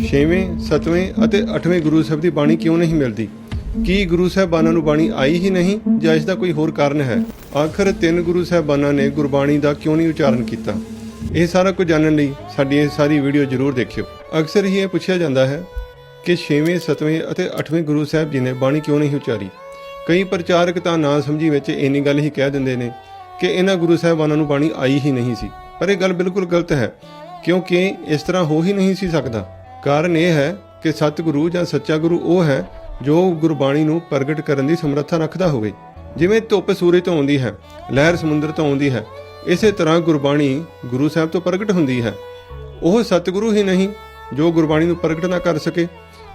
ਛੇਵੇਂ, ਸੱਤਵੇਂ ਅਤੇ ਅੱਠਵੇਂ ਗੁਰੂ ਸਾਹਿਬ ਦੀ ਬਾਣੀ ਕਿਉਂ ਨਹੀਂ ਮਿਲਦੀ? ਕੀ ਗੁਰੂ ਸਾਹਿਬਾਨਾਂ ਨੂੰ ਬਾਣੀ ਆਈ ਹੀ ਨਹੀਂ ਜਾਂ ਇਸ ਦਾ ਕੋਈ ਹੋਰ ਕਾਰਨ ਹੈ? ਆਖਰ ਤਿੰਨ ਗੁਰੂ ਸਾਹਿਬਾਨਾਂ ਨੇ ਗੁਰਬਾਣੀ ਦਾ ਕਿਉਂ ਨਹੀਂ ਉਚਾਰਨ ਕੀਤਾ? ਇਹ ਸਾਰਾ ਕੁਝ ਜਾਣਨ ਲਈ ਸਾਡੀ ਇਹ ਸਾਰੀ ਵੀਡੀਓ ਜ਼ਰੂਰ ਦੇਖਿਓ। ਅਕਸਰ ਹੀ ਇਹ ਪੁੱਛਿਆ ਜਾਂਦਾ ਹੈ ਕਿ ਛੇਵੇਂ, ਸੱਤਵੇਂ ਅਤੇ ਅੱਠਵੇਂ ਗੁਰੂ ਸਾਹਿਬ ਜੀ ਨੇ ਬਾਣੀ ਕਿਉਂ ਨਹੀਂ ਉਚਾਰੀ? ਕਈ ਪ੍ਰਚਾਰਕ ਤਾਂ ਨਾ ਸਮਝੀ ਵਿੱਚ ਇੰਨੀ ਗੱਲ ਹੀ ਕਹਿ ਦਿੰਦੇ ਨੇ ਕਿ ਇਹਨਾਂ ਗੁਰੂ ਸਾਹਿਬਾਨਾਂ ਨੂੰ ਬਾਣੀ ਆਈ ਹੀ ਨਹੀਂ ਸੀ। ਪਰ ਇਹ ਗੱਲ ਬਿਲਕੁਲ ਗਲਤ ਹੈ, ਕਿਉਂਕਿ ਇਸ ਤਰ੍ਹਾਂ ਹੋ ਹੀ ਨਹੀਂ ਸੀ ਸਕਦਾ। ਕਾਰਨ ਇਹ ਹੈ ਕਿ ਸਤਿਗੁਰੂ ਜਾਂ ਸੱਚਾ ਗੁਰੂ ਉਹ ਹੈ ਜੋ ਗੁਰਬਾਣੀ ਨੂੰ ਪ੍ਰਗਟ ਕਰਨ ਦੀ ਸਮਰੱਥਾ ਰੱਖਦਾ ਹੋਵੇ। ਜਿਵੇਂ ਧੁੱਪ ਸੂਰਜ ਤੋਂ ਆਉਂਦੀ ਹੈ, ਲਹਿਰ ਸਮੁੰਦਰ ਤੋਂ ਆਉਂਦੀ ਹੈ, ਇਸੇ ਤਰ੍ਹਾਂ ਗੁਰਬਾਣੀ ਗੁਰੂ ਸਾਹਿਬ ਤੋਂ ਪ੍ਰਗਟ ਹੁੰਦੀ ਹੈ। ਉਹ ਸਤਿਗੁਰੂ ਹੀ ਨਹੀਂ ਜੋ ਗੁਰਬਾਣੀ ਨੂੰ ਪ੍ਰਗਟ ਨਾ ਕਰ ਸਕੇ।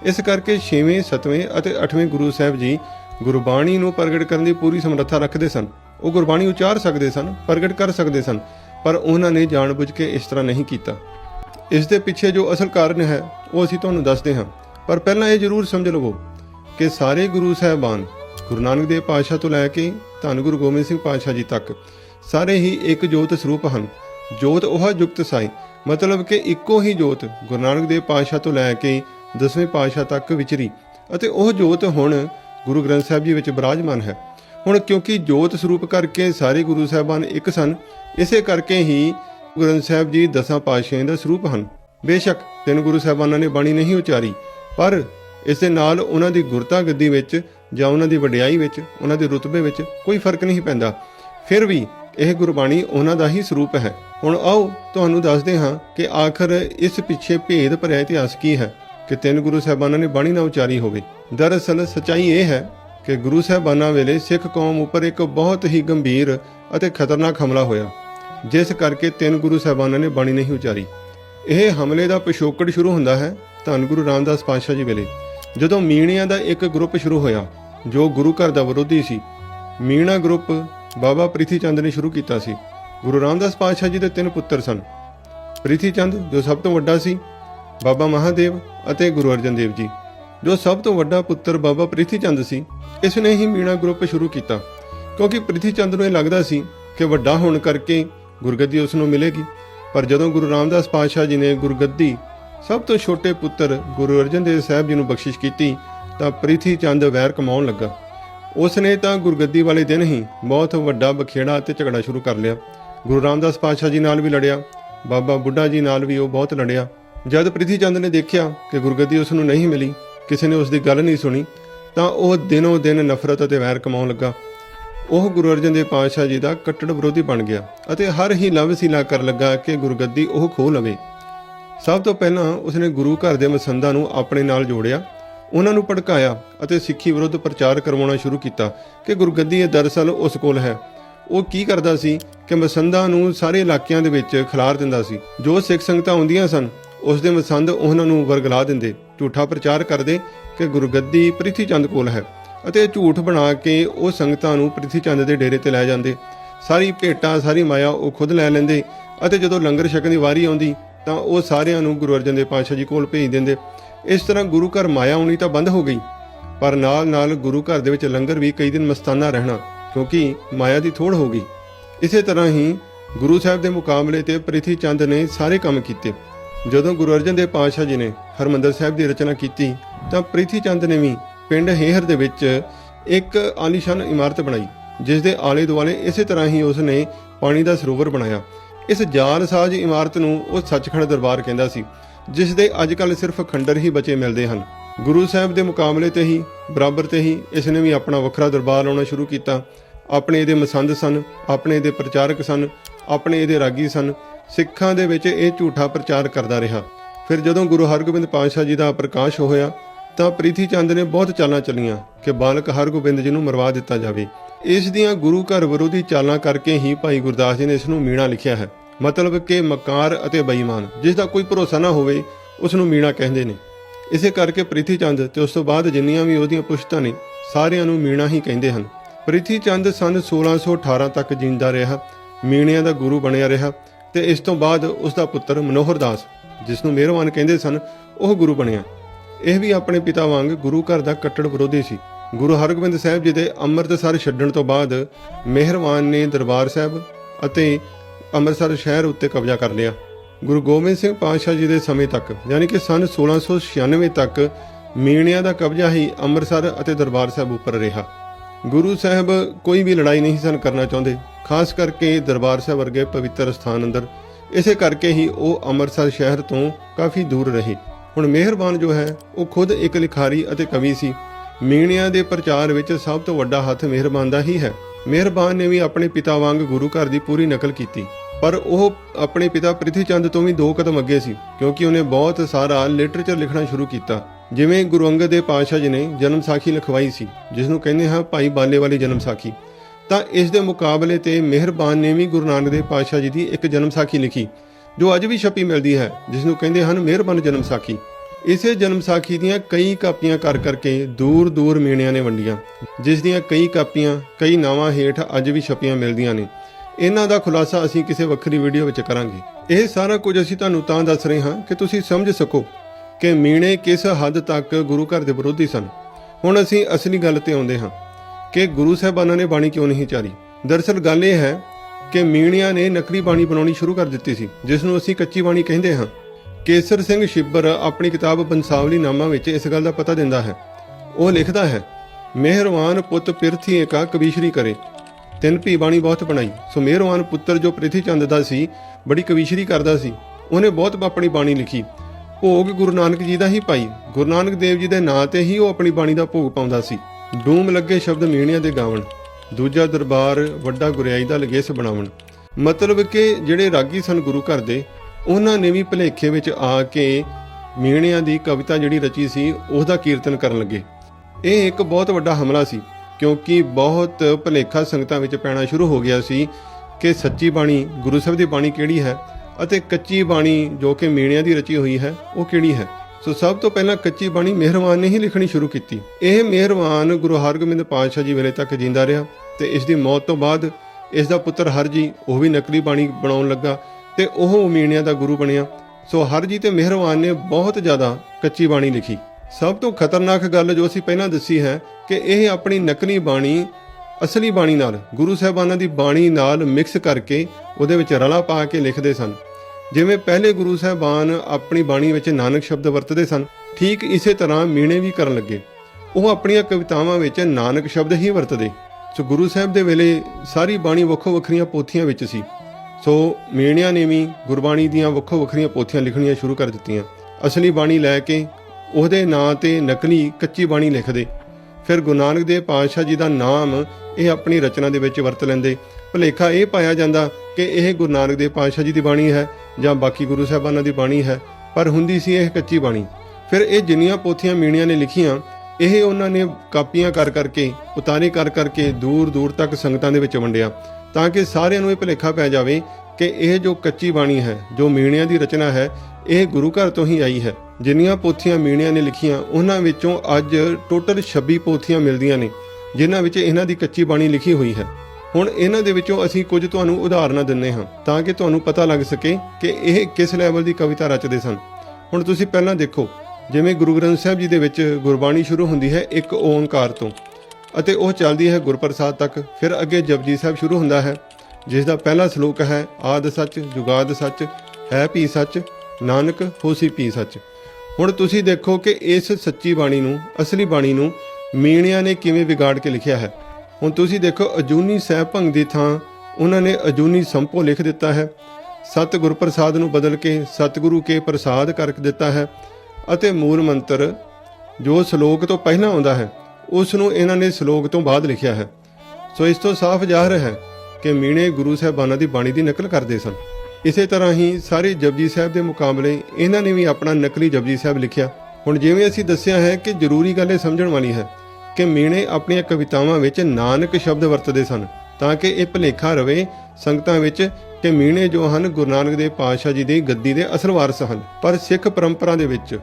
ਇਸ ਕਰਕੇ 6ਵੇਂ 7ਵੇਂ ਅਤੇ 8ਵੇਂ ਗੁਰੂ ਸਾਹਿਬ ਜੀ ਗੁਰਬਾਣੀ ਨੂੰ ਪ੍ਰਗਟ ਕਰਨ ਦੀ ਪੂਰੀ ਸਮਰੱਥਾ ਰੱਖਦੇ ਸਨ। ਉਹ ਗੁਰਬਾਣੀ ਉਚਾਰ ਸਕਦੇ ਸਨ, ਪ੍ਰਗਟ ਕਰ ਸਕਦੇ ਸਨ, ਪਰ ਉਹਨਾਂ ਨੇ ਜਾਣਬੁੱਝ ਕੇ ਇਸ ਤਰ੍ਹਾਂ ਨਹੀਂ ਕੀਤਾ। ਇਸ ਦੇ ਪਿੱਛੇ ਜੋ ਅਸਲ ਕਾਰਨ ਹੈ, ਉਹ ਅਸੀਂ ਤੁਹਾਨੂੰ ਦੱਸਦੇ ਹਾਂ। ਪਰ ਪਹਿਲਾਂ ਇਹ ਜ਼ਰੂਰ ਸਮਝ ਲਵੋ ਕਿ ਸਾਰੇ ਗੁਰੂ ਸਾਹਿਬਾਨ ਗੁਰੂ ਨਾਨਕ ਦੇਵ ਪਾਤਸ਼ਾਹ ਤੋਂ ਲੈ ਕੇ ਧੰਨ ਗੁਰੂ ਗੋਬਿੰਦ ਸਿੰਘ ਪਾਤਸ਼ਾਹ ਜੀ ਤੱਕ ਸਾਰੇ ਹੀ ਇੱਕ ਜੋਤ ਸਰੂਪ ਹਨ। ਜੋਤ ਉਹ ਜੁਗਤ ਸਾਈ, ਮਤਲਬ ਕਿ ਇੱਕੋ ਹੀ ਜੋਤ ਗੁਰੂ ਨਾਨਕ ਦੇਵ ਪਾਤਸ਼ਾਹ ਤੋਂ ਲੈ ਕੇ ਦਸਵੇਂ ਪਾਤਸ਼ਾਹ ਤੱਕ ਵਿਚਰੀ। ਅਤੇ ਉਹ ਜੋਤ ਹੁਣ ਗੁਰੂ ਗ੍ਰੰਥ ਸਾਹਿਬ ਜੀ ਵਿੱਚ ਬਿਰਾਜਮਾਨ ਹੈ। ਹੁਣ ਕਿਉਂਕਿ ਜੋਤ ਸਰੂਪ ਕਰਕੇ ਸਾਰੇ ਗੁਰੂ ਸਾਹਿਬਾਨ ਇੱਕ ਸਨ, ਇਸੇ ਕਰਕੇ ਹੀ ਗੁਰੂ ਗ੍ਰੰਥ ਸਾਹਿਬ ਜੀ ਦਸਾਂ ਪਾਤਸ਼ਾਹਾਂ ਦਾ ਸਰੂਪ ਹਨ। ਬੇਸ਼ੱਕ ਤਿੰਨ ਗੁਰੂ ਸਾਹਿਬਾਨਾਂ ਨੇ ਬਾਣੀ ਨਹੀਂ ਉਚਾਰੀ, ਪਰ ਇਸ ਦੇ ਨਾਲ ਉਹਨਾਂ ਦੀ ਗੁਰਤਾ ਗੱਦੀ ਵਿੱਚ ਜਾਂ ਉਹਨਾਂ ਦੀ ਵਡਿਆਈ ਵਿੱਚ, ਉਹਨਾਂ ਦੇ ਰੁਤਬੇ ਵਿੱਚ ਕੋਈ ਫ਼ਰਕ ਨਹੀਂ ਪੈਂਦਾ। ਫਿਰ ਵੀ ਇਹ ਗੁਰਬਾਣੀ ਉਹਨਾਂ ਦਾ ਹੀ ਸਰੂਪ ਹੈ। ਹੁਣ ਆਓ ਤੁਹਾਨੂੰ ਦੱਸਦੇ ਹਾਂ ਕਿ ਆਖਰ ਇਸ ਪਿੱਛੇ ਭੇਦ ਭਰਿਆ ਇਤਿਹਾਸ ਕੀ ਹੈ ਕਿ ਤਿੰਨ ਗੁਰੂ ਸਾਹਿਬਾਨਾਂ ਨੇ ਬਾਣੀ ਨਾ ਉਚਾਰੀ ਹੋਵੇ। ਦਰਅਸਲ ਸਚਾਈ ਇਹ ਹੈ ਕਿ ਗੁਰੂ ਸਾਹਿਬਾਨਾਂ ਵੇਲੇ ਸਿੱਖ ਕੌਮ ਉੱਪਰ ਇੱਕ ਬਹੁਤ ਹੀ ਗੰਭੀਰ ਅਤੇ ਖਤਰਨਾਕ ਹਮਲਾ ਹੋਇਆ। ਜਿਸ ਕਰਕੇ ਤਿੰਨ ਗੁਰੂ ਸਾਹਿਬਾਨਾਂ ਨੇ ਬਾਣੀ ਨਹੀਂ ਉਚਾਰੀ। ਇਹ ਹਮਲੇ ਦਾ ਪਿਛੋਕੜ ਸ਼ੁਰੂ ਹੁੰਦਾ ਹੈ, ਧੰਨ ਗੁਰੂ ਰਾਮਦਾਸ ਪਾਤਸ਼ਾਹ ਜੀ ਵੇਲੇ। ਜਦੋਂ ਮੀਣਿਆਂ ਦਾ ਇੱਕ ਗਰੁੱਪ ਸ਼ੁਰੂ ਹੋਇਆ, ਜੋ ਗੁਰੂ ਘਰ ਦਾ ਵਿਰੋਧੀ ਸੀ, ਮੀਣਾ ਗਰੁੱਪ ਬਾਬਾ ਪ੍ਰਿਥੀ ਚੰਦ ਨੇ ਸ਼ੁਰੂ ਕੀਤਾ ਸੀ। ਗੁਰੂ ਰਾਮਦਾਸ ਪਾਤਸ਼ਾਹ ਜੀ ਦੇ ਤਿੰਨ ਪੁੱਤਰ ਸਨ। ਪ੍ਰਿਥੀ ਚੰਦ, ਜੋ ਸਭ ਤੋਂ ਵੱਡਾ ਸੀ, ਬਾਬਾ ਮਹਾਦੇਵ ਅਤੇ ਗੁਰੂ ਅਰਜਨ ਦੇਵ ਜੀ। ਜੋ ਸਭ ਤੋਂ ਵੱਡਾ ਪੁੱਤਰ ਬਾਬਾ ਪ੍ਰਿਥੀ ਚੰਦ ਸੀ, ਇਸ ਨੇ ਹੀ ਮੀਣਾ ਗਰੁੱਪ ਸ਼ੁਰੂ ਕੀਤਾ। ਕਿਉਂਕਿ ਪ੍ਰਿਥੀ ਚੰਦ ਨੂੰ ਇਹ ਲੱਗਦਾ ਸੀ ਕਿ ਵੱਡਾ ਹੋਣ ਕਰਕੇ ਗੁਰਗੱਦੀ ਉਸ ਨੂੰ ਮਿਲੇਗੀ। ਪਰ ਜਦੋਂ ਗੁਰੂ ਰਾਮਦਾਸ ਪਾਤਸ਼ਾਹ ਜੀ ਨੇ ਗੁਰਗੱਦੀ, ਸਭ ਤੋਂ ਛੋਟੇ ਪੁੱਤਰ ਗੁਰੂ ਅਰਜਨ ਦੇਵ ਸਾਹਿਬ ਜੀ ਨੂੰ ਬਖਸ਼ਿਸ਼ ਕੀਤੀ, ਤਾਂ ਪ੍ਰਿਥੀ ਚੰਦ ਵੈਰ ਕਮਾਉਣ ਲੱਗਾ। ਉਸ ਨੇ ਤਾਂ ਗੁਰਗੱਦੀ ਵਾਲੇ ਦਿਨ ਹੀ ਬਹੁਤ ਵੱਡਾ ਬਖੇੜਾ ਅਤੇ ਝਗੜਾ ਸ਼ੁਰੂ ਕਰ ਲਿਆ। ਗੁਰੂ ਰਾਮਦਾਸ ਪਾਤਸ਼ਾਹ ਜੀ ਨਾਲ ਵੀ ਲੜਿਆ, ਬਾਬਾ ਬੁੱਢਾ ਜੀ ਨਾਲ ਵੀ ਉਹ ਬਹੁਤ ਲੜਿਆ। ਜਦ ਪ੍ਰਿਥੀ ਚੰਦ ਨੇ ਦੇਖਿਆ ਕਿ ਗੁਰਗੱਦੀ ਉਸ ਨੂੰ ਨਹੀਂ ਮਿਲੀ, ਕਿਸੇ ਨੇ ਉਸ ਦੀ ਗੱਲ ਨਹੀਂ ਸੁਣੀ, ਤਾਂ ਉਹ ਦਿਨੋਂ ਦਿਨ ਨਫ਼ਰਤ ਅਤੇ ਵੈਰ ਕਮਾਉਣ ਲੱਗਾ। ਉਹ ਗੁਰੂ ਅਰਜਨ ਦੇਵ ਪਾਤਸ਼ਾਹ ਜੀ ਦਾ ਕੱਟੜ ਵਿਰੋਧੀ ਬਣ ਗਿਆ ਅਤੇ ਹਰ ਹੀ ਲਵਸੀਲਾ ਕਰ ਲੱਗਾ ਕਿ ਗੁਰਗੱਦੀ ਉਹ ਖੋਹ ਲਵੇ। ਸਭ ਤੋਂ ਪਹਿਲਾਂ ਉਸਨੇ ਗੁਰੂ ਘਰ ਦੇ ਮਸੰਦਾਂ ਨੂੰ ਆਪਣੇ ਨਾਲ ਜੋੜਿਆ, ਉਹਨਾਂ ਨੂੰ ਭੜਕਾਇਆ ਅਤੇ ਸਿੱਖੀ ਵਿਰੁੱਧ ਪ੍ਰਚਾਰ ਕਰਵਾਉਣਾ ਸ਼ੁਰੂ ਕੀਤਾ ਕਿ ਗੁਰਗੱਦੀ ਇਹ ਦਰਅਸਲ ਉਸ ਕੋਲ ਹੈ। ਉਹ ਕੀ ਕਰਦਾ ਸੀ ਕਿ ਮਸੰਦਾਂ ਨੂੰ ਸਾਰੇ ਇਲਾਕਿਆਂ ਦੇ ਵਿੱਚ ਖਿਲਾਰ ਦਿੰਦਾ ਸੀ। ਜੋ ਸਿੱਖ ਸੰਗਤਾਂ ਆਉਂਦੀਆਂ ਸਨ, ਉਸ ਦੇ ਮਸੰਦ ਉਹਨਾਂ ਨੂੰ ਵਰਗਲਾ ਦਿੰਦੇ। ਝੂਠਾ ਪ੍ਰਚਾਰ ਕਰਦੇ ਕਿ ਗੁਰਗੱਦੀ ਪ੍ਰਿਥੀ ਚੰਦ ਕੋਲ ਹੈ। ਅਤੇ ਝੂਠ ਬਣਾ ਕੇ ਉਹ ਸੰਗਤਾਂ ਨੂੰ ਪ੍ਰਿਥੀ ਚੰਦ ਦੇ ਡੇਰੇ ਤੇ ਲੈ ਜਾਂਦੇ। ਸਾਰੀ ਭੇਟਾਂ, ਸਾਰੀ ਮਾਇਆ ਉਹ ਖੁਦ ਲੈ ਲੈਂਦੇ ਅਤੇ ਜਦੋਂ ਲੰਗਰ ਛਕਣ ਦੀ ਵਾਰੀ ਆਉਂਦੀ ਤਾਂ ਉਹ ਸਾਰਿਆਂ ਨੂੰ ਗੁਰੂ ਅਰਜਨ ਦੇਵ ਪਾਤਸ਼ਾਹ ਜੀ ਕੋਲ ਭੇਜ ਦਿੰਦੇ। ਇਸ ਤਰ੍ਹਾਂ ਗੁਰੂ ਘਰ ਮਾਇਆ ਆਉਣੀ ਤਾਂ ਬੰਦ ਹੋ ਗਈ, ਪਰ ਨਾਲ ਨਾਲ ਗੁਰੂ ਘਰ ਦੇ ਵਿੱਚ ਲੰਗਰ ਵੀ ਕਈ ਦਿਨ ਮਸਤਾਨਾ ਰਹਿਣਾ, ਕਿਉਂਕਿ ਮਾਇਆ ਦੀ ਥੋੜ ਹੋ ਗਈ। ਇਸੇ ਤਰ੍ਹਾਂ ਹੀ ਗੁਰੂ ਸਾਹਿਬ ਦੇ ਮੁਕਾਬਲੇ ਤੇ ਪ੍ਰਿਥੀ ਚੰਦ ਨੇ ਸਾਰੇ ਕੰਮ ਕੀਤੇ। ਜਦੋਂ ਗੁਰੂ ਅਰਜਨ ਦੇਵ ਪਾਤਸ਼ਾਹ ਜੀ ਨੇ ਹਰਮੰਦਰ ਸਾਹਿਬ ਦੀ ਰਚਨਾ ਕੀਤੀ ਤਾਂ ਪ੍ਰਿਥੀ ਚੰਦ ਨੇ ਵੀ ਪਿੰਡ ਹੇਹਰ ਦੇ ਵਿੱਚ ਇੱਕ ਆਲੀਸ਼ਾਨ ਇਮਾਰਤ ਬਣਾਈ, ਜਿਸ ਦੇ ਆਲੇ ਦੁਆਲੇ ਇਸੇ ਤਰ੍ਹਾਂ ਹੀ ਉਸ ਨੇ ਪਾਣੀ ਦਾ ਸਰੋਵਰ ਬਣਾਇਆ। ਇਸ ਜਾਲਸਾਜ ਇਮਾਰਤ ਨੂੰ ਉਹ ਸੱਚਖੰਡ ਦਰਬਾਰ ਕਹਿੰਦਾ ਸੀ, ਜਿਸ ਦੇ ਅੱਜ ਕੱਲ ਸਿਰਫ ਖੰਡਰ ਹੀ ਬਚੇ ਮਿਲਦੇ ਹਨ। ਗੁਰੂ ਸਾਹਿਬ ਦੇ ਮੁਕਾਬਲੇ ਤੇ ਹੀ, ਬਰਾਬਰ ਤੇ ਹੀ ਇਸ ਨੇ ਵੀ ਆਪਣਾ ਵੱਖਰਾ ਦਰਬਾਰ ਲਾਉਣਾ ਸ਼ੁਰੂ ਕੀਤਾ। ਆਪਣੇ ਇਹਦੇ ਮਸੰਦ ਸਨ, ਆਪਣੇ ਇਹਦੇ ਪ੍ਰਚਾਰਕ ਸਨ, ਆਪਣੇ ਇਹਦੇ ਰਾਗੀ ਸਨ, ਸਿੱਖਾਂ ਦੇ ਵਿੱਚ ਇਹ ਝੂਠਾ ਪ੍ਰਚਾਰ ਕਰਦਾ ਰਿਹਾ। ਫਿਰ ਜਦੋਂ ਗੁਰੂ ਹਰਗੋਬਿੰਦ ਪਾਤਸ਼ਾਹ ਜੀ ਦਾ ਪ੍ਰਕਾਸ਼ ਹੋਇਆ ਤਾਂ ਪ੍ਰੀਥੀ ਚੰਦ ਨੇ ਬਹੁਤ ਚਾਲਾਂ ਚੱਲੀਆਂ ਕਿ ਬਾਲਕ ਹਰਗੋਬਿੰਦ ਜੀ ਨੂੰ ਮਰਵਾ ਦਿੱਤਾ ਜਾਵੇ। ਇਸ ਦੀਆਂ ਗੁਰੂ ਘਰ ਵਿਰੋਧੀ ਚਾਲਾਂ ਕਰਕੇ ਹੀ ਭਾਈ ਗੁਰਦਾਸ ਜੀ ਨੇ ਇਸ ਨੂੰ ਮੀਣਾ ਲਿਖਿਆ ਹੈ। ਮਤਲਬ ਕਿ ਮਕਾਰ ਅਤੇ ਬੇਈਮਾਨ, ਜਿਸ ਦਾ ਕੋਈ ਭਰੋਸਾ ਨਾ ਹੋਵੇ, ਉਸ ਨੂੰ ਮੀਣਾ ਕਹਿੰਦੇ ਨੇ। ਇਸੇ ਕਰਕੇ ਪ੍ਰੀਥੀ ਚੰਦ ਤੇ ਉਸ ਤੋਂ ਬਾਅਦ ਜਿੰਨੀਆਂ ਵੀ ਉਹਦੀਆਂ ਪੁਸ਼ਤਾਂ ਨੇ, ਸਾਰਿਆਂ ਨੂੰ ਮੀਣਾ ਹੀ ਕਹਿੰਦੇ ਹਨ। ਪ੍ਰੀਥੀ ਚੰਦ ਸਨ 1618 ਤੱਕ ਜਿੰਦਾ ਰਿਹਾ, ਮੀਣਿਆਂ ਦਾ ਗੁਰੂ ਬਣਿਆ ਰਿਹਾ ਤੇ ਇਸ ਤੋਂ ਬਾਅਦ ਉਸ ਦਾ ਪੁੱਤਰ ਮਨੋਹਰ ਦਾਸ ਜਿਸ ਨੂੰ ਮਿਹਰਵਾਨ ਕਹਿੰਦੇ ਸਨ, ਉਹ ਗੁਰੂ ਬਣਿਆ। ਇਹ ਵੀ ਆਪਣੇ ਪਿਤਾ ਵਾਂਗ ਗੁਰੂ ਘਰ ਦਾ ਕੱਟੜ ਵਿਰੋਧੀ ਸੀ। ਗੁਰੂ ਹਰਗੋਬਿੰਦ ਸਾਹਿਬ ਜੀ ਦੇ ਅੰਮ੍ਰਿਤਸਰ ਛੱਡਣ ਤੋਂ ਬਾਅਦ ਮਿਹਰਵਾਨ ਨੇ ਦਰਬਾਰ ਸਾਹਿਬ ਅਤੇ ਅੰਮ੍ਰਿਤਸਰ ਸ਼ਹਿਰ ਉੱਤੇ ਕਬਜ਼ਾ ਕਰ ਲਿਆ। ਗੁਰੂ ਗੋਬਿੰਦ ਸਿੰਘ ਪਾਤਸ਼ਾਹ ਜੀ ਦੇ ਸਮੇਂ ਤੱਕ, ਯਾਨੀ ਕਿ ਸਨ 1696 ਤੱਕ ਮੀਣਿਆਂ ਦਾ ਕਬਜ਼ਾ ਹੀ ਅੰਮ੍ਰਿਤਸਰ ਅਤੇ ਦਰਬਾਰ ਸਾਹਿਬ ਉੱਪਰ ਰਿਹਾ। ਗੁਰੂ ਸਾਹਿਬ ਕੋਈ ਵੀ ਲੜਾਈ ਨਹੀਂ ਸਨ ਕਰਨਾ ਚਾਹੁੰਦੇ, ਖਾਸ ਕਰਕੇ ਦਰਬਾਰ ਸਾਹਿਬ ਵਰਗੇ ਪਵਿੱਤਰ ਸਥਾਨ ਅੰਦਰ। ਇਸੇ ਕਰਕੇ ਹੀ ਉਹ ਅੰਮ੍ਰਿਤਸਰ ਸ਼ਹਿਰ ਤੋਂ ਕਾਫੀ ਦੂਰ ਰਹੇ। ਹੁਣ ਮਿਹਰਬਾਨ ਜੋ ਹੈ, ਉਹ ਖੁਦ ਇੱਕ ਲਿਖਾਰੀ ਅਤੇ ਕਵੀ ਸੀ। ਮੀਣਿਆਂ ਦੇ ਪ੍ਰਚਾਰ ਵਿੱਚ ਸਭ ਤੋਂ ਵੱਡਾ ਹੱਥ ਮਿਹਰਬਾਨ ਦਾ ਹੀ ਹੈ। ਮਿਹਰਬਾਨ ਨੇ ਵੀ ਆਪਣੇ ਪਿਤਾ ਵਾਂਗ ਗੁਰੂ ਘਰ ਦੀ ਪੂਰੀ ਨਕਲ ਕੀਤੀ। ਪਰ ਉਹ ਆਪਣੇ ਪਿਤਾ ਪ੍ਰਿਥੀ ਚੰਦ ਤੋਂ ਵੀ ਦੋ ਕਦਮ ਅੱਗੇ ਸੀ, ਕਿਉਂਕਿ ਉਹਨੇ ਬਹੁਤ ਸਾਰਾ ਲਿਟਰੇਚਰ ਲਿਖਣਾ ਸ਼ੁਰੂ ਕੀਤਾ। ਜਿਵੇਂ ਗੁਰੂ ਅੰਗਦ ਦੇਵ ਪਾਤਸ਼ਾਹ ਜੀ ਨੇ ਜਨਮ ਸਾਖੀ ਲਿਖਵਾਈ ਸੀ, ਜਿਸ ਨੂੰ ਕਹਿੰਦੇ ਹਾਂ ਭਾਈ ਬਾਲੇ ਵਾਲੀ ਜਨਮ ਸਾਖੀ। ਤਾਂ ਇਸ ਦੇ ਮੁਕਾਬਲੇ ਤੇ ਮਿਹਰਬਾਨ ਨੇ ਵੀ ਗੁਰੂ ਨਾਨਕ ਦੇਵ ਪਾਤਸ਼ਾਹ ਜੀ ਦੀ ਇੱਕ ਜਨਮ ਸਾਖੀ ਲਿਖੀ। ਜੋ ਅੱਜ ਵੀ ਛਪੀ ਮਿਲਦੀ ਹੈ, ਜਿਸ ਨੂੰ ਕਹਿੰਦੇ ਹਨ ਮਿਹਰਬਾਨ ਜਨਮ ਸਾਖੀ। ਇਸੇ ਜਨਮ ਸਾਖੀ ਦੀਆਂ ਕਈ ਕਾਪੀਆਂ ਕਰ ਕਰਕੇ ਦੂਰ ਦੂਰ ਮੀਣਿਆਂ ਨੇ ਵੰਡੀਆਂ, ਜਿਸ ਦੀਆਂ ਕਈ ਕਾਪੀਆਂ, ਕਈ ਨਾਵਾਂ ਹੇਠ ਅੱਜ ਵੀ ਛਪੀਆਂ ਮਿਲਦੀਆਂ ਨੇ। ਇਹਨਾਂ ਦਾ ਖੁਲਾਸਾ ਅਸੀਂ ਕਿਸੇ ਵੱਖਰੀ ਵੀਡੀਓ ਵਿੱਚ ਕਰਾਂਗੇ। ਇਹ ਸਾਰਾ ਕੁਝ ਅਸੀਂ ਤੁਹਾਨੂੰ ਤਾਂ ਦੱਸ ਰਹੇ ਹਾਂ ਕਿ ਤੁਸੀਂ ਸਮਝ ਸਕੋ ਕਿ ਮੀਣੇ ਕਿਸ ਹੱਦ ਤੱਕ ਗੁਰੂ ਘਰ ਦੇ ਵਿਰੋਧੀ ਸਨ। ਹੁਣ ਅਸੀਂ ਅਸਲੀ ਗੱਲ ਤੇ ਆਉਂਦੇ ਹਾਂ ਕਿ ਗੁਰੂ ਸਾਹਿਬਾਨਾਂ ਨੇ ਬਾਣੀ ਕਿਉਂ ਨਹੀਂ ਚਾਰੀ? ਦਰਅਸਲ ਗੱਲ ਇਹ ਹੈ ਕਿ ਮੀਣੀਆਂ ਨੇ ਨਕਲੀ ਬਾਣੀ ਬਣਾਉਣੀ ਸ਼ੁਰੂ ਕਰ ਦਿੱਤੀ ਸੀ, ਜਿਸ ਨੂੰ ਅਸੀਂ ਕੱਚੀ ਬਾਣੀ ਕਹਿੰਦੇ ਹਾਂ। ਕੇਸਰ ਸਿੰਘ ਛਿੱਬਰ ਆਪਣੀ ਕਿਤਾਬ ਬੰਸਾਵਲੀ ਨਾਮਾ ਵਿੱਚ ਇਸ ਗੱਲ ਦਾ ਪਤਾ ਦਿੰਦਾ ਹੈ। ਉਹ ਲਿਖਦਾ ਹੈ, ਮਿਹਰਵਾਨ ਪੁੱਤ ਪਿਰਥੀ ਏਕਾ ਕਵੀਸ਼ਰੀ ਕਰੇ। ਤਿੰਨ ਭੀ ਬਾਣੀ ਬਹੁਤ ਬਣਾਈ। ਸੋ ਮਿਹਰਵਾਨ ਪੁੱਤਰ ਜੋ ਪ੍ਰਿਥੀ ਚੰਦ ਦਾ ਸੀ, ਬੜੀ ਕਵੀਸ਼ਰੀ ਕਰਦਾ ਸੀ। ਉਹਨੇ ਬਹੁਤ ਆਪਣੀ ਬਾਣੀ ਲਿਖੀ। ਭੋਗ ਗੁਰੂ ਨਾਨਕ ਜੀ ਦਾ ਹੀ ਪਾਈ ਗੁਰੂ ਨਾਨਕ ਦੇਵ ਜੀ ਦੇ ਨਾਂ ਤੇ ਹੀ ਉਹ ਆਪਣੀ ਬਾਣੀ ਦਾ ਭੋਗ ਪਾਉਂਦਾ ਸੀ। ਡੂਮ ਲੱਗੇ ਸ਼ਬਦ ਮੀਣੀਆਂ ਦੇ ਗਾਵਣ। ਦੂਜਾ ਦਰਬਾਰ ਵੱਡਾ ਗੁਰਿਆਈ ਦਾ ਲਗੇਸ ਬਣਾਉਣ। ਮਤਲਬ ਕਿ ਜਿਹੜੇ ਰਾਗੀ ਸਨ ਗੁਰੂ ਘਰ ਦੇ, ਉਹਨਾਂ ਨੇ ਵੀ ਭਲੇਖੇ ਵਿੱਚ ਆ ਕੇ ਮੀਣਿਆਂ ਦੀ ਕਵਿਤਾ ਜਿਹੜੀ ਰਚੀ ਸੀ, ਉਹਦਾ ਕੀਰਤਨ ਕਰਨ ਲੱਗੇ। ਇਹ ਇੱਕ ਬਹੁਤ ਵੱਡਾ ਹਮਲਾ ਸੀ, ਕਿਉਂਕਿ ਬਹੁਤ ਭਲੇਖਾ ਸੰਗਤਾਂ ਵਿੱਚ ਪੈਣਾ ਸ਼ੁਰੂ ਹੋ ਗਿਆ ਸੀ ਕਿ ਸੱਚੀ ਬਾਣੀ ਗੁਰੂ ਸਾਹਿਬ ਦੀ ਬਾਣੀ ਕਿਹੜੀ ਹੈ ਅਤੇ ਕੱਚੀ ਬਾਣੀ ਜੋ ਕਿ ਮੀਣਿਆਂ ਦੀ ਰਚੀ ਹੋਈ ਹੈ, ਉਹ ਕਿਹੜੀ ਹੈ। ਸੋ ਸਭ ਤੋਂ ਪਹਿਲਾਂ ਕੱਚੀ ਬਾਣੀ ਮਿਹਰਬਾਨ ਨੇ ਹੀ ਲਿਖਣੀ ਸ਼ੁਰੂ ਕੀਤੀ। ਇਹ ਮਿਹਰਬਾਨ ਗੁਰੂ ਹਰਗੋਬਿੰਦ ਪਾਤਸ਼ਾਹ ਜੀ ਵੇਲੇ ਤੱਕ ਜਿੰਦਾ ਰਿਹਾ ਤੇ ਇਸ ਦੀ ਮੌਤ ਤੋਂ ਬਾਅਦ ਇਸ ਦਾ ਪੁੱਤਰ ਹਰਜੀ, ਉਹ ਵੀ ਨਕਲੀ ਬਾਣੀ ਬਣਾਉਣ ਲੱਗਾ ਤੇ ਉਹ ਉਮੀਣਿਆਂ ਦਾ ਗੁਰੂ ਬਣਿਆ। ਸੋ ਹਰਜੀ ਤੇ ਮਿਹਰਬਾਨ ਨੇ ਬਹੁਤ ਜ਼ਿਆਦਾ ਕੱਚੀ ਬਾਣੀ ਲਿਖੀ। ਸਭ ਤੋਂ ਖਤਰਨਾਕ ਗੱਲ ਜੋ ਅਸੀਂ ਪਹਿਲਾਂ ਦੱਸੀ ਹੈ ਕਿ ਇਹ ਆਪਣੀ ਨਕਲੀ ਬਾਣੀ, ਅਸਲੀ ਬਾਣੀ ਨਾਲ, ਗੁਰੂ ਸਾਹਿਬਾਨਾਂ ਦੀ ਬਾਣੀ ਨਾਲ ਮਿਕਸ ਕਰਕੇ ਉਹਦੇ ਵਿੱਚ ਰਲਾ ਪਾ ਕੇ ਲਿਖਦੇ ਸਨ। ਜਿਵੇਂ ਪਹਿਲੇ ਗੁਰੂ ਸਾਹਿਬਾਨ ਆਪਣੀ ਬਾਣੀ ਵਿੱਚ ਨਾਨਕ ਸ਼ਬਦ ਵਰਤਦੇ ਸਨ, ਠੀਕ ਇਸੇ ਤਰ੍ਹਾਂ ਮੀਣੇ ਵੀ ਕਰਨ ਲੱਗੇ। ਉਹ ਆਪਣੀਆਂ ਕਵਿਤਾਵਾਂ ਵਿੱਚ ਨਾਨਕ ਸ਼ਬਦ ਹੀ ਵਰਤਦੇ। ਸੋ ਗੁਰੂ ਸਾਹਿਬ ਦੇ ਵੇਲੇ ਸਾਰੀ ਬਾਣੀ ਵੱਖੋ ਵੱਖਰੀਆਂ ਪੋਥੀਆਂ ਵਿੱਚ ਸੀ। ਸੋ ਮੀਣਿਆਂ ਨੇ ਵੀ ਗੁਰਬਾਣੀ ਦੀਆਂ ਵੱਖੋ ਵੱਖਰੀਆਂ ਪੋਥੀਆਂ ਲਿਖਣੀਆਂ ਸ਼ੁਰੂ ਕਰ ਦਿੱਤੀਆਂ। ਅਸਲੀ ਬਾਣੀ ਲੈ ਕੇ ਉਹਦੇ ਨਾਂ ਤੇ ਨਕਲੀ ਕੱਚੀ ਬਾਣੀ ਲਿਖਦੇ। ਫਿਰ ਗੁਰੂ ਨਾਨਕ ਦੇਵ ਪਾਤਸ਼ਾਹ ਜੀ ਦਾ ਨਾਮ ਇਹ ਆਪਣੀ ਰਚਨਾ ਦੇ ਵਿੱਚ ਵਰਤ ਲੈਂਦੇ। ਭਲੇਖਾ ਇਹ ਪਾਇਆ ਜਾਂਦਾ ਕਿ ਇਹ ਗੁਰੂ ਨਾਨਕ ਦੇਵ ਪਾਤਸ਼ਾਹ ਜੀ ਦੀ ਬਾਣੀ ਹੈ ਜਾਂ ਬਾਕੀ ਗੁਰੂ ਸਾਹਿਬਾਨਾਂ ਦੀ ਬਾਣੀ ਹੈ, ਪਰ ਹੁੰਦੀ ਸੀ ਇਹ ਕੱਚੀ ਬਾਣੀ। ਫਿਰ ਇਹ ਜਿੰਨੀਆਂ ਪੋਥੀਆਂ ਮੀਣੀਆਂ ਨੇ ਲਿਖੀਆਂ, ਇਹ ਉਹਨਾਂ ਨੇ ਕਾਪੀਆਂ ਕਰ ਕਰਕੇ, ਉਤਾਰੇ ਕਰ ਕਰਕੇ ਦੂਰ ਦੂਰ ਤੱਕ ਸੰਗਤਾਂ ਦੇ ਵਿੱਚ ਵੰਡਿਆ, ਤਾਂ ਕਿ ਸਾਰਿਆਂ ਨੂੰ ਇਹ ਭਲੇਖਾ ਪੈ ਜਾਵੇ ਕਿ ਇਹ ਜੋ ਕੱਚੀ ਬਾਣੀ ਹੈ, ਜੋ ਮੀਣਿਆਂ ਦੀ ਰਚਨਾ ਹੈ, ਇਹ ਗੁਰੂ ਘਰ ਤੋਂ ਹੀ ਆਈ ਹੈ। ਜਿੰਨੀਆਂ ਪੋਥੀਆਂ ਮੀਣਿਆਂ ਨੇ ਲਿਖੀਆਂ, ਉਹਨਾਂ ਵਿੱਚੋਂ ਅੱਜ ਟੋਟਲ 26 ਪੋਥੀਆਂ ਮਿਲਦੀਆਂ ਨੇ, ਜਿਨ੍ਹਾਂ ਵਿੱਚ ਇਹਨਾਂ ਦੀ ਕੱਚੀ ਬਾਣੀ ਲਿਖੀ ਹੋਈ ਹੈ। ਹੁਣ ਇਹਨਾਂ ਦੇ ਵਿੱਚੋਂ ਅਸੀਂ ਕੁਝ ਤੁਹਾਨੂੰ ਉਦਾਹਰਨਾਂ ਦਿੰਨੇ ਹਾਂ ਤਾਂ ਕਿ ਤੁਹਾਨੂੰ ਪਤਾ ਲੱਗ ਸਕੇ ਕਿ ਇਹ ਕਿਸ ਲੈਵਲ ਦੀ ਕਵਿਤਾ ਰਚਦੇ ਸਨ। ਹੁਣ ਤੁਸੀਂ ਪਹਿਲਾਂ ਦੇਖੋ, ਜਿਵੇਂ ਗੁਰੂ ਗ੍ਰੰਥ ਸਾਹਿਬ ਜੀ ਦੇ ਵਿੱਚ ਗੁਰਬਾਣੀ ਸ਼ੁਰੂ ਹੁੰਦੀ ਹੈ ਇੱਕ ਓੰਕਾਰ ਤੋਂ ਅਤੇ ਉਹ ਚੱਲਦੀ ਹੈ ਗੁਰਪ੍ਰਸਾਦ ਤੱਕ, ਫਿਰ ਅੱਗੇ ਜਪਜੀ ਸਾਹਿਬ ਸ਼ੁਰੂ ਹੁੰਦਾ ਹੈ, ਜਿਸ ਦਾ ਪਹਿਲਾ ਸ਼ਲੋਕ ਹੈ, ਆਦ ਸੱਚ, ਜੁਗਾਦ ਸੱਚ, ਹੈ ਪੀ ਸੱਚ, ਨਾਨਕ ਹੋਸੀ ਪੀ ਸੱਚ। ਹੁਣ ਤੁਸੀਂ ਦੇਖੋ ਕਿ ਇਸ ਸੱਚੀ ਬਾਣੀ ਨੂੰ, ਅਸਲੀ ਬਾਣੀ ਨੂੰ ਮੀਣਿਆਂ ਨੇ ਕਿਵੇਂ ਵਿਗਾੜ ਕੇ ਲਿਖਿਆ ਹੈ। ਹੁਣ ਤੁਸੀਂ ਦੇਖੋ, ਅਜੂਨੀ ਸਹਿਬ ਭੰਗ ਦੀ ਥਾਂ ਉਹਨਾਂ ਨੇ ਅਜੂਨੀ ਸੰਪੋ ਲਿਖ ਦਿੱਤਾ ਹੈ। ਸਤ ਗੁਰਪ੍ਰਸਾਦ ਨੂੰ ਬਦਲ ਕੇ ਸਤਿਗੁਰੂ ਕੇ ਪ੍ਰਸਾਦ ਕਰਕੇ ਦਿੱਤਾ ਹੈ ਅਤੇ ਮੂਲ ਮੰਤਰ ਜੋ ਸ਼ਲੋਕ ਤੋਂ ਪਹਿਲਾਂ ਆਉਂਦਾ ਹੈ, ਉਸ ਨੂੰ ਇਹਨਾਂ ਨੇ ਸ਼ਲੋਕ ਤੋਂ ਬਾਅਦ ਲਿਖਿਆ ਹੈ। ਸੋ ਇਸ ਤੋਂ ਸਾਫ਼ ਜ਼ਾਹਰ ਹੈ ਕਿ ਮੀਣੇ ਗੁਰੂ ਸਾਹਿਬਾਨਾਂ ਦੀ ਬਾਣੀ ਦੀ ਨਕਲ ਕਰਦੇ ਸਨ। ਇਸੇ ਤਰ੍ਹਾਂ ਹੀ ਸਾਰੇ ਜਪਜੀ ਸਾਹਿਬ ਦੇ ਮੁਕਾਬਲੇ ਇਹਨਾਂ ਨੇ ਵੀ ਆਪਣਾ ਨਕਲੀ ਜਪਜੀ ਸਾਹਿਬ ਲਿਖਿਆ। ਹੁਣ ਜਿਵੇਂ ਅਸੀਂ ਦੱਸਿਆ ਹੈ ਕਿ ਜ਼ਰੂਰੀ ਗੱਲ ਇਹ ਸਮਝਣ ਵਾਲੀ ਹੈ ਕਿ ਮੀਣੇ ਆਪਣੀਆਂ ਕਵਿਤਾਵਾਂ ਵਿੱਚ ਨਾਨਕ ਸ਼ਬਦ ਵਰਤਦੇ ਸਨ, ਤਾਂ ਕਿ ਇਹ ਭਲੇਖਾ ਰਵੇ ਸੰਗਤਾਂ ਵਿੱਚ ਕਿ ਮੀਣੇ ਜੋ ਹਨ ਗੁਰੂ ਨਾਨਕ ਦੇਵ ਪਾਤਸ਼ਾਹ ਜੀ ਦੀ ਗੱਦੀ ਦੇ ਅਸਲ ਵਾਰਸ ਹਨ। ਪਰ ਸਿੱਖ ਪਰੰਪਰਾ ਦੇ ਵਿੱਚ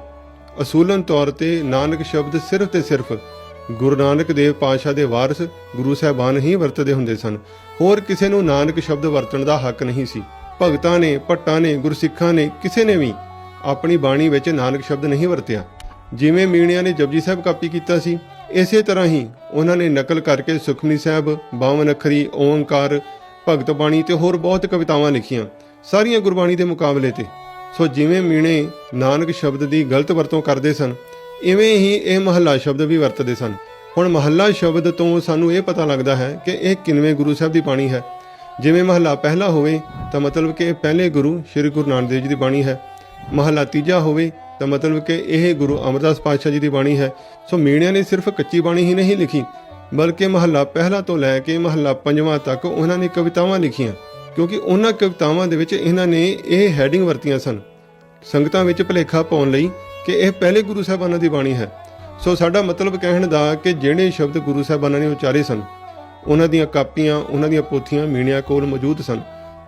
ਅਸੂਲਨ ਤੌਰ ਤੇ ਨਾਨਕ ਸ਼ਬਦ ਸਿਰਫ ਤੇ ਸਿਰਫ ਗੁਰੂ ਨਾਨਕ ਦੇਵ ਪਾਤਸ਼ਾਹ ਦੇ ਵਾਰਸ ਗੁਰੂ ਸਾਹਿਬਾਨ ਹੀ ਵਰਤਦੇ ਹੁੰਦੇ ਸਨ। ਹੋਰ ਕਿਸੇ ਨੂੰ ਨਾਨਕ ਸ਼ਬਦ ਵਰਤਣ ਦਾ ਹੱਕ ਨਹੀਂ ਸੀ। ਭਗਤਾਂ ਨੇ, ਭੱਟਾਂ ਨੇ ਗੁਰਸਿੱਖਾਂ ਨੇ ਕਿਸੇ ਨੇ ਵੀ ਆਪਣੀ ਬਾਣੀ ਵਿੱਚ ਨਾਨਕ ਸ਼ਬਦ ਨਹੀਂ ਵਰਤਿਆ। ਜਿਵੇਂ ਮੀਣਿਆਂ ਨੇ ਜਪਜੀ ਸਾਹਿਬ ਕਾਪੀ ਕੀਤਾ ਸੀ ਇਸੇ ਤਰ੍ਹਾਂ ਹੀ ਉਹਨਾਂ ਨੇ ਨਕਲ ਕਰਕੇ ਸੁਖਮਨੀ ਸਾਹਿਬ, ਬਾਵਨ ਅੱਖਰੀ, ਓੰਕਾਰ, ਭਗਤ ਬਾਣੀ ਤੇ ਹੋਰ ਬਹੁਤ ਕਵਿਤਾਵਾਂ ਲਿਖੀਆਂ, ਸਾਰੀਆਂ ਗੁਰਬਾਣੀ ਦੇ ਮੁਕਾਬਲੇ ਤੇ। ਸੋ ਜਿਵੇਂ ਮੀਣੇ ਨਾਨਕ ਸ਼ਬਦ ਦੀ ਗਲਤ ਵਰਤੋਂ ਕਰਦੇ ਸਨ, ਇਵੇਂ ਹੀ ਇਹ ਮਹੱਲਾ ਸ਼ਬਦ ਵੀ ਵਰਤਦੇ ਸਨ। ਹੁਣ ਮਹੱਲਾ ਸ਼ਬਦ ਤੋਂ ਸਾਨੂੰ ਇਹ ਪਤਾ ਲੱਗਦਾ ਹੈ ਕਿ ਇਹ ਕਿਨਵੇਂ ਗੁਰੂ ਸਾਹਿਬ ਦੀ ਬਾਣੀ ਹੈ। ਜਿਵੇਂ ਮਹੱਲਾ ਪਹਿਲਾ ਹੋਵੇ, ਤਾਂ ਮਤਲਬ ਕਿ ਇਹ ਪਹਿਲੇ ਗੁਰੂ ਸ੍ਰੀ ਗੁਰੂ ਨਾਨਕ ਦੇਵ ਜੀ ਦੀ ਬਾਣੀ ਹੈ। ਮਹੱਲਾ ਤੀਜਾ ਹੋਵੇ ਤਾਂ ਮਤਲਬ ਕਿ ਇਹ ਗੁਰੂ ਅਮਰਦਾਸ ਪਾਤਸ਼ਾਹ ਜੀ ਦੀ ਬਾਣੀ ਹੈ। ਸੋ ਮੀਣਿਆਂ ਨੇ ਸਿਰਫ ਕੱਚੀ ਬਾਣੀ ਹੀ ਨਹੀਂ ਲਿਖੀ, ਬਲਕਿ ਮਹੱਲਾ ਪਹਿਲਾ ਤੋਂ ਲੈ ਕੇ ਮਹੱਲਾ ਪੰਜਵਾਂ ਤੱਕ ਉਹਨਾਂ ਨੇ ਕਵਿਤਾਵਾਂ ਲਿਖੀਆਂ, ਕਿਉਂਕਿ ਉਹਨਾਂ ਕਵਿਤਾਵਾਂ ਦੇ ਵਿੱਚ ਇਹਨਾਂ ਨੇ ਇਹ ਹੈਡਿੰਗ ਵਰਤੀਆਂ ਸਨ। ਸੰਗਤਾਂ ਵਿੱਚ ਭਲੇਖਾ ਪਾਉਣ ਲਈ ਕਿ ਇਹ ਪਹਿਲੇ ਗੁਰੂ ਸਾਹਿਬਾਨਾਂ ਦੀ ਬਾਣੀ ਹੈ। ਸੋ ਸਾਡਾ ਮਤਲਬ ਕਹਿਣ ਦਾ ਕਿ ਜਿਹੜੇ ਸ਼ਬਦ ਗੁਰੂ ਸਾਹਿਬਾਨਾਂ ਨੇ ਉਚਾਰੇ ਸਨ, ਉਹਨਾਂ ਦੀਆਂ ਕਾਪੀਆਂ, ਉਹਨਾਂ ਦੀਆਂ ਪੋਥੀਆਂ ਮੀਣਿਆਂ ਕੋਲ ਮੌਜੂਦ ਸਨ।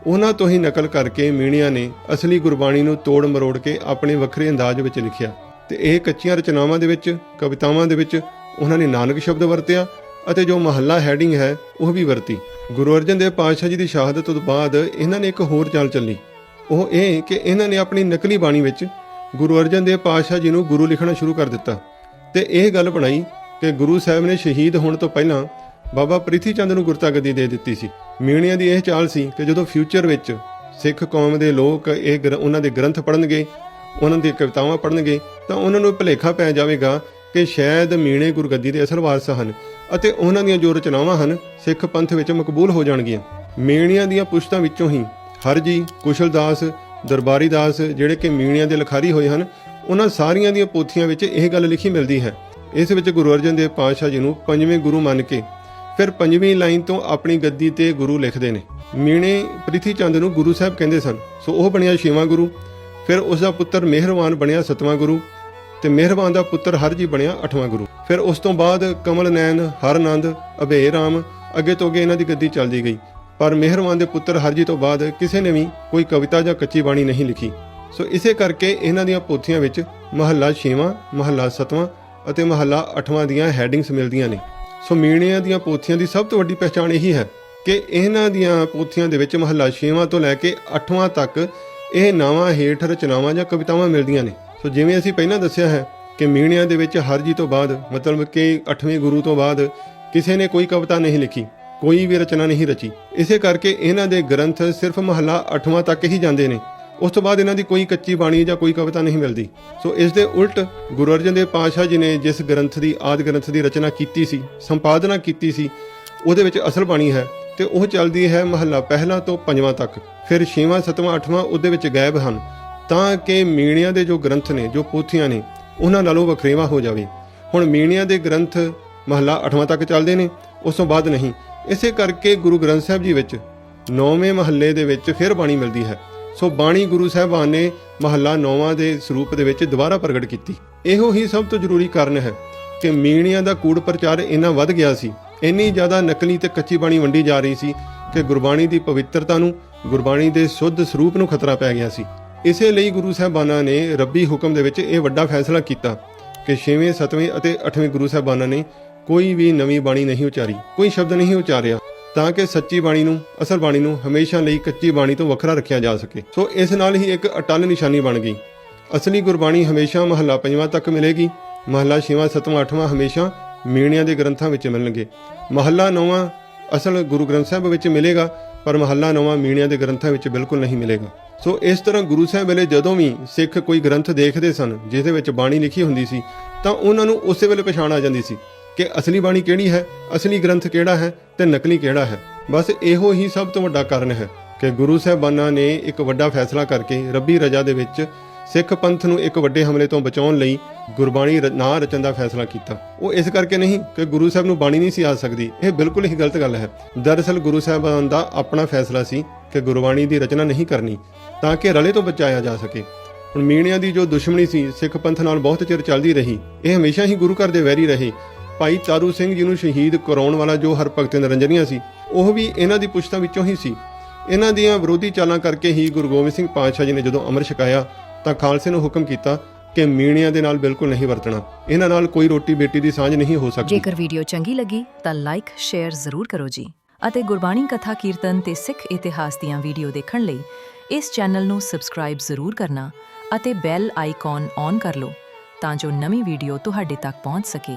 ਉਹਨਾਂ ਤੋਂ ਹੀ ਨਕਲ ਕਰਕੇ ਮੀਣੀਆਂ ਨੇ ਅਸਲੀ ਗੁਰਬਾਣੀ ਨੂੰ ਤੋੜ ਮਰੋੜ ਕੇ ਆਪਣੇ ਵੱਖਰੇ ਅੰਦਾਜ਼ ਵਿੱਚ ਲਿਖਿਆ ਤੇ ਇਹ ਕੱਚੀਆਂ ਰਚਨਾਵਾਂ ਦੇ ਵਿੱਚ, ਕਵਿਤਾਵਾਂ ਦੇ ਵਿੱਚ ਉਹਨਾਂ ਨੇ ਨਾਨਕ ਸ਼ਬਦ ਵਰਤਿਆ ਅਤੇ ਜੋ ਮਹੱਲਾ ਹੈਡਿੰਗ ਹੈ, ਉਹ ਵੀ ਵਰਤੀ। ਗੁਰੂ ਅਰਜਨ ਦੇਵ ਪਾਤਸ਼ਾਹ ਜੀ ਦੀ ਸ਼ਹਾਦਤ ਤੋਂ ਬਾਅਦ ਇਹਨਾਂ ਨੇ ਇੱਕ ਹੋਰ ਚਾਲ ਚੱਲੀ। ਉਹ ਇਹ ਕਿ ਇਹਨਾਂ ਨੇ ਆਪਣੀ ਨਕਲੀ ਬਾਣੀ ਵਿੱਚ ਗੁਰੂ ਅਰਜਨ ਦੇਵ ਪਾਤਸ਼ਾਹ ਜੀ ਨੂੰ ਗੁਰੂ ਲਿਖਣਾ ਸ਼ੁਰੂ ਕਰ ਦਿੱਤਾ। ਤੇ ਇਹ ਗੱਲ ਬਣਾਈ ਕਿ ਗੁਰੂ ਸਾਹਿਬ ਨੇ ਸ਼ਹੀਦ ਹੋਣ ਤੋਂ ਪਹਿਲਾਂ ਬਾਬਾ ਪ੍ਰਿਥੀ ਚੰਦ ਨੂੰ ਗੁਰਤਾ ਗੱਦੀ ਦੇ ਦਿੱਤੀ ਸੀ। ਮੀਣੀਆਂ ਦੀ ਇਹ ਚਾਲ ਸੀ ਕਿ ਜਦੋਂ ਫਿਊਚਰ ਵਿੱਚ ਸਿੱਖ ਕੌਮ ਦੇ ਲੋਕ ਇਹ ਗ੍ਰ- ਉਹਨਾਂ ਦੇ ਗ੍ਰੰਥ ਪੜ੍ਹਨਗੇ, ਉਹਨਾਂ ਦੀਆਂ ਕਵਿਤਾਵਾਂ ਪੜ੍ਹਨਗੇ, ਤਾਂ ਉਹਨਾਂ ਨੂੰ ਭੁਲੇਖਾ ਪੈ ਜਾਵੇਗਾ ਕਿ ਸ਼ਾਇਦ ਮੀਣੇ ਗੁਰਗੱਦੀ ਦੇ ਅਸਲ ਵਾਰਸ ਹਨ ਅਤੇ ਉਹਨਾਂ ਦੀਆਂ ਜੋ ਰਚਨਾਵਾਂ ਹਨ ਸਿੱਖ ਪੰਥ ਵਿੱਚ ਮਕਬੂਲ ਹੋ ਜਾਣਗੀਆਂ। ਮੀਣੀਆਂ ਦੀਆਂ ਪੁਸ਼ਤਾਂ ਵਿੱਚੋਂ ਹੀ ਹਰਜੀ, ਕੁਸ਼ਲਦਾਸ ਦਰਬਾਰੀ ਦਾਸ ਜਿਹੜੇ ਕਿ ਮੀਣੀਆਂ ਦੇ ਲਿਖਾਰੀ ਹੋਏ ਹਨ, ਉਹਨਾਂ ਸਾਰੀਆਂ ਦੀਆਂ ਪੋਥੀਆਂ ਵਿੱਚ ਇਹ ਗੱਲ ਲਿਖੀ ਮਿਲਦੀ ਹੈ। ਇਸ ਵਿੱਚ ਗੁਰੂ ਅਰਜਨ ਦੇਵ ਪਾਤਸ਼ਾਹ ਜੀ ਨੂੰ ਪੰਜਵੇਂ ਗੁਰੂ ਮੰਨ ਕੇ ਫਿਰ ਪੰਜਵੀਂ ਲਾਈਨ ਤੋਂ ਆਪਣੀ ਗੱਦੀ ਤੇ ਗੁਰੂ ਲਿਖਦੇ ਨੇ। ਮੀਣੇ ਪ੍ਰਿਥੀ ਚੰਦ ਨੂੰ ਗੁਰੂ ਸਾਹਿਬ ਕਹਿੰਦੇ ਸਨ। ਸੋ ਉਹ ਬਣਿਆ ਛੇਵਾਂ ਗੁਰੂ। ਫਿਰ ਉਸ ਦਾ ਪੁੱਤਰ ਮਿਹਰਵਾਨ ਬਣਿਆ ਸਤਵਾਂ ਗੁਰੂ ਤੇ ਮਿਹਰਬਾਨ ਦਾ ਪੁੱਤਰ ਹਰਜੀ ਬਣਿਆ ਅਠਵਾਂ ਗੁਰੂ। ਫਿਰ ਉਸ ਤੋਂ ਬਾਅਦ ਕਮਲ ਨੈਣ, ਹਰਨੰਦ ਅਭੇ ਰਾਮ ਅੱਗੇ ਤੋਂ ਅੱਗੇ ਇਹਨਾਂ ਦੀ ਗੱਦੀ ਚੱਲਦੀ ਗਈ। ਪਰ ਮਿਹਰਬਾਨ ਦੇ ਪੁੱਤਰ ਹਰਜੀ ਤੋਂ ਬਾਅਦ ਕਿਸੇ ਨੇ ਵੀ ਕੋਈ ਕਵਿਤਾ ਜਾਂ ਕੱਚੀ ਬਾਣੀ ਨਹੀਂ ਲਿਖੀ। ਸੋ ਇਸੇ ਕਰਕੇ ਇਹਨਾਂ ਦੀਆਂ ਪੋਥੀਆਂ ਵਿੱਚ ਮਹੱਲਾ 6ਵਾਂ ਮਹੱਲਾ 7ਵਾਂ ਅਤੇ ਮਹੱਲਾ 8ਵਾਂ ਦੀਆਂ ਹੈਡਿੰਗਸ ਮਿਲਦੀਆਂ ਨੇ। ਸੋ ਮੀਣਿਆਂ ਦੀਆਂ ਪੋਥੀਆਂ ਦੀ ਸਭ ਤੋਂ ਵੱਡੀ ਪਛਾਣ ਇਹੀ ਹੈ ਕਿ ਇਹਨਾਂ ਦੀਆਂ ਪੋਥੀਆਂ ਦੇ ਵਿੱਚ ਮਹੱਲਾ 6ਵਾਂ ਤੋਂ ਲੈ ਕੇ 8ਵਾਂ ਤੱਕ ਇਹ ਨਾਵਾਂ ਹੇਠ ਰਚਨਾਵਾਂ ਜਾਂ ਕਵਿਤਾਵਾਂ ਮਿਲਦੀਆਂ ਨੇ। ਸੋ ਜਿਵੇਂ ਅਸੀਂ ਪਹਿਲਾਂ ਦੱਸਿਆ ਹੈ ਕਿ ਮੀਣਿਆਂ ਦੇ ਵਿੱਚ ਹਰਜੀ ਤੋਂ ਬਾਅਦ, ਮਤਲਬ ਕਿ 8ਵੇਂ ਗੁਰੂ ਤੋਂ ਬਾਅਦ ਕਿਸੇ ਨੇ ਕੋਈ ਕਵਿਤਾ ਨਹੀਂ ਲਿਖੀ, ਕੋਈ ਵੀ ਰਚਨਾ ਨਹੀਂ ਰਚੀ। ਇਸੇ ਕਰਕੇ ਇਹਨਾਂ ਦੇ ਗ੍ਰੰਥ ਸਿਰਫ ਮਹੱਲਾ 8ਵਾਂ ਤੱਕ ਹੀ ਜਾਂਦੇ ਨੇ। ਉਸ ਤੋਂ ਬਾਅਦ ਇਹਨਾਂ ਦੀ ਕੋਈ ਕੱਚੀ ਬਾਣੀ ਜਾਂ ਕੋਈ ਕਵਿਤਾ ਨਹੀਂ ਮਿਲਦੀ। ਸੋ ਇਸ ਦੇ ਉਲਟ ਗੁਰੂ ਅਰਜਨ ਦੇਵ ਪਾਤਸ਼ਾਹ ਜੀ ਨੇ ਜਿਸ ਗ੍ਰੰਥ ਦੀ, ਆਦ ਗ੍ਰੰਥ ਦੀ ਰਚਨਾ ਕੀਤੀ ਸੀ, ਸੰਪਾਦਨਾ ਕੀਤੀ ਸੀ, ਉਹਦੇ ਵਿੱਚ ਅਸਲ ਬਾਣੀ ਹੈ ਤੇ ਉਹ ਚੱਲਦੀ ਹੈ ਮਹੱਲਾ ਪਹਿਲਾ ਤੋਂ ਪੰਜਵਾਂ ਤੱਕ। ਫਿਰ ਛੇਵਾਂ, ਸੱਤਵਾਂ, ਅੱਠਵਾਂ ਉਹਦੇ ਵਿੱਚ ਗਾਇਬ ਹਨ। ਤਾਂ ਕਿ ਮੀਣਿਆਂ ਦੇ ਜੋ ਗ੍ਰੰਥ ਨੇ, ਜੋ ਪੋਥੀਆਂ ਨੇ, ਉਹਨਾਂ ਨਾਲੋਂ ਵੱਖਰੇਵਾ ਹੋ ਜਾਵੇ। ਹੁਣ ਮੀਣਿਆਂ ਦੇ ਗ੍ਰੰਥ ਮਹੱਲਾ 8ਵਾਂ ਤੱਕ ਚੱਲਦੇ ਨੇ, ਉਸ ਤੋਂ ਬਾਅਦ ਨਹੀਂ। ਇਸੇ ਕਰਕੇ ਗੁਰੂ ਗ੍ਰੰਥ ਸਾਹਿਬ ਜੀ ਵਿੱਚ ਨੌਵੇਂ ਮਹੱਲੇ ਦੇ ਵਿੱਚ ਫਿਰ ਬਾਣੀ ਮਿਲਦੀ ਹੈ। ਸੋ ਬਾਣੀ ਗੁਰੂ ਸਾਹਿਬਾਨ ਨੇ ਮਹੱਲਾ ਨੌਵਾਂ ਦੇ ਸਰੂਪ ਦੇ ਵਿੱਚ ਦੁਬਾਰਾ ਪ੍ਰਗਟ ਕੀਤੀ। ਇਹੋ ਹੀ ਸਭ ਤੋਂ ਜ਼ਰੂਰੀ ਕਾਰਨ ਹੈ ਕਿ ਮੀਣੀਆਂ ਦਾ ਕੂੜ ਪ੍ਰਚਾਰ ਇੰਨਾ ਵੱਧ ਗਿਆ ਸੀ, ਇੰਨੀ ਜ਼ਿਆਦਾ ਨਕਲੀ ਤੇ ਕੱਚੀ ਬਾਣੀ ਵੰਡੀ ਜਾ ਰਹੀ ਸੀ ਕਿ ਗੁਰਬਾਣੀ ਦੀ ਪਵਿੱਤਰਤਾ ਨੂੰ, ਗੁਰਬਾਣੀ ਦੇ ਸੁੱਧ ਸਰੂਪ ਨੂੰ ਖਤਰਾ ਪੈ ਗਿਆ ਸੀ। ਇਸੇ ਲਈ ਗੁਰੂ ਸਾਹਿਬਾਨਾਂ ਨੇ ਰੱਬੀ ਹੁਕਮ ਦੇ ਵਿੱਚ ਇਹ ਵੱਡਾ ਫੈਸਲਾ ਕੀਤਾ ਕਿ 6ਵੇਂ 7ਵੇਂ ਅਤੇ 8ਵੇਂ ਗੁਰੂ ਸਾਹਿਬਾਨਾਂ ਨੇ ਕੋਈ ਵੀ ਨਵੀਂ ਬਾਣੀ ਨਹੀਂ ਉਚਾਰੀ, ਕੋਈ ਸ਼ਬਦ ਨਹੀਂ ਉਚਾਰਿਆ। ਤਾਂ ਕਿ ਸੱਚੀ ਬਾਣੀ ਨੂੰ, ਅਸਲ ਬਾਣੀ ਨੂੰ ਹਮੇਸ਼ਾ ਲਈ ਕੱਚੀ ਬਾਣੀ ਤੋਂ ਵੱਖਰਾ ਰੱਖਿਆ ਜਾ ਸਕੇ। ਸੋ ਇਸ ਨਾਲ ਹੀ ਇੱਕ ਅਟਲ ਨਿਸ਼ਾਨੀ ਬਣ ਗਈ। ਅਸਲੀ ਗੁਰਬਾਣੀ ਹਮੇਸ਼ਾ ਮਹੱਲਾ ਪੰਜਵਾਂ ਤੱਕ ਮਿਲੇਗੀ। ਮਹੱਲਾ ਛੇਵਾਂ, ਸੱਤਵਾਂ, ਅੱਠਵਾਂ ਹਮੇਸ਼ਾ ਮੀਣਿਆਂ ਦੇ ਗ੍ਰੰਥਾਂ ਵਿੱਚ ਮਿਲਣਗੇ। ਮਹੱਲਾ ਨੌਵਾਂ ਅਸਲ ਗੁਰੂ ਗ੍ਰੰਥ ਸਾਹਿਬ ਵਿੱਚ ਮਿਲੇਗਾ, ਪਰ ਮਹੱਲਾ ਨੌਵਾਂ ਮੀਣਿਆਂ ਦੇ ਗ੍ਰੰਥਾਂ ਵਿੱਚ ਬਿਲਕੁਲ ਨਹੀਂ ਮਿਲੇਗਾ। ਸੋ ਇਸ ਤਰ੍ਹਾਂ ਗੁਰੂ ਸਾਹਿਬ ਵੇਲੇ ਜਦੋਂ ਵੀ ਸਿੱਖ ਕੋਈ ਗ੍ਰੰਥ ਦੇਖਦੇ ਸਨ, ਜਿਹਦੇ ਵਿੱਚ ਬਾਣੀ ਲਿਖੀ ਹੁੰਦੀ ਸੀ, ਤਾਂ ਉਹਨਾਂ ਨੂੰ ਉਸੇ ਵੇਲੇ ਪਛਾਣ ਆ ਜਾਂਦੀ ਸੀ। ਕਿ ਅਸਲੀ ਬਾਣੀ ਕਿਹੜੀ ਹੈ, ਅਸਲੀ ਗ੍ਰੰਥ ਕਿਹੜਾ ਹੈ ਤੇ ਨਕਲੀ ਕਿਹੜਾ ਹੈ। ਬਸ ਇਹੋ ਹੀ ਸਭ ਤੋਂ ਵੱਡਾ ਕਾਰਨ ਹੈ ਕਿ ਗੁਰੂ ਸਾਹਿਬਾਨਾਂ ਨੇ ਇੱਕ ਵੱਡਾ ਫੈਸਲਾ ਕਰਕੇ ਰੱਬੀ ਰਜਾ ਦੇ ਵਿੱਚ ਸਿੱਖ ਪੰਥ ਨੂੰ ਇੱਕ ਵੱਡੇ ਹਮਲੇ ਤੋਂ ਬਚਾਉਣ ਲਈ ਗੁਰਬਾਣੀ ਨਾ ਰਚਣ ਦਾ ਫੈਸਲਾ ਕੀਤਾ। ਉਹ ਇਸ ਕਰਕੇ ਨਹੀਂ ਕਿ ਗੁਰੂ ਸਾਹਿਬ ਨੂੰ ਬਾਣੀ ਨਹੀਂ ਸੀ ਆ ਸਕਦੀ। ਇਹ ਬਿਲਕੁਲ ਹੀ ਗਲਤ ਗੱਲ ਹੈ। ਦਰਅਸਲ ਗੁਰੂ ਸਾਹਿਬਾਨ ਦਾ ਆਪਣਾ ਫੈਸਲਾ ਸੀ ਕਿ ਗੁਰਬਾਣੀ ਦੀ ਰਚਨਾ ਨਹੀਂ ਕਰਨੀ, ਤਾਂ ਕਿ ਰਲੇ ਤੋਂ ਬਚਾਇਆ ਜਾ ਸਕੇ। ਹੁਣ ਮੀਣਿਆਂ ਦੀ ਜੋ ਦੁਸ਼ਮਣੀ ਸੀ, ਸਿੱਖ ਪੰਥ ਨਾਲ ਬਹੁਤ ਚਿਰ ਚੱਲਦੀ ਰਹੀ, ਇਹ ਹਮੇਸ਼ਾ ਹੀ ਗੁਰੂ ਘਰ ਦੇ ਵੈਰੀ ਰਹੇ। ਭਾਈ ਤਾਰੂ ਸਿੰਘ ਜੀ ਨੂੰ ਸ਼ਹੀਦ ਕਰਾਉਣ ਵਾਲਾ ਜੋ ਹਰਭਗਤ ਨਿਰੰਜਨੀਆ ਸੀ, ਉਹ ਵੀ ਇਹਨਾਂ ਦੀ ਪੁਸ਼ਤਾਂ ਵਿੱਚੋਂ ਹੀ ਸੀ। ਇਹਨਾਂ ਦੀਆਂ ਵਿਰੋਧੀ ਚਾਲਾਂ ਕਰਕੇ ਹੀ ਗੁਰੂ ਗੋਬਿੰਦ ਸਿੰਘ ਪਾਤਸ਼ਾਹ ਜੀ ਨੇ ਜਦੋਂ ਅੰਮ੍ਰਿਤ ਛਕਾਇਆ, ਤਾਂ ਖਾਲਸੇ ਨੂੰ ਹੁਕਮ ਕੀਤਾ ਕਿ ਮੀਣਿਆਂ ਦੇ ਨਾਲ ਬਿਲਕੁਲ ਨਹੀਂ ਵਰਤਣਾ। ਇਹਨਾਂ ਨਾਲ ਕੋਈ ਰੋਟੀ ਬੇਟੀ ਦੀ ਸਾਂਝ ਨਹੀਂ ਹੋ ਸਕਦੀ। ਜੇਕਰ ਵੀਡੀਓ ਚੰਗੀ ਲੱਗੀ, ਤਾਂ ਲਾਈਕ, ਸ਼ੇਅਰ ਜ਼ਰੂਰ ਕਰੋ ਜੀ। ਅਤੇ ਗੁਰਬਾਣੀ ਕਥਾ ਕੀਰਤਨ ਤੇ ਸਿੱਖ ਇਤਿਹਾਸ ਦੀਆਂ ਵੀਡੀਓ ਦੇਖਣ ਲਈ ਇਸ ਚੈਨਲ ਨੂੰ ਸਬਸਕ੍ਰਾਈਬ ਜ਼ਰੂਰ ਕਰਨਾ ਅਤੇ ਬੈਲ ਆਈਕਨ ਔਨ ਕਰ ਲਓ, ਤਾਂ ਜੋ ਨਵੀਂ ਵੀਡੀਓ ਤੁਹਾਡੇ ਤੱਕ ਪਹੁੰਚ ਸਕੇ।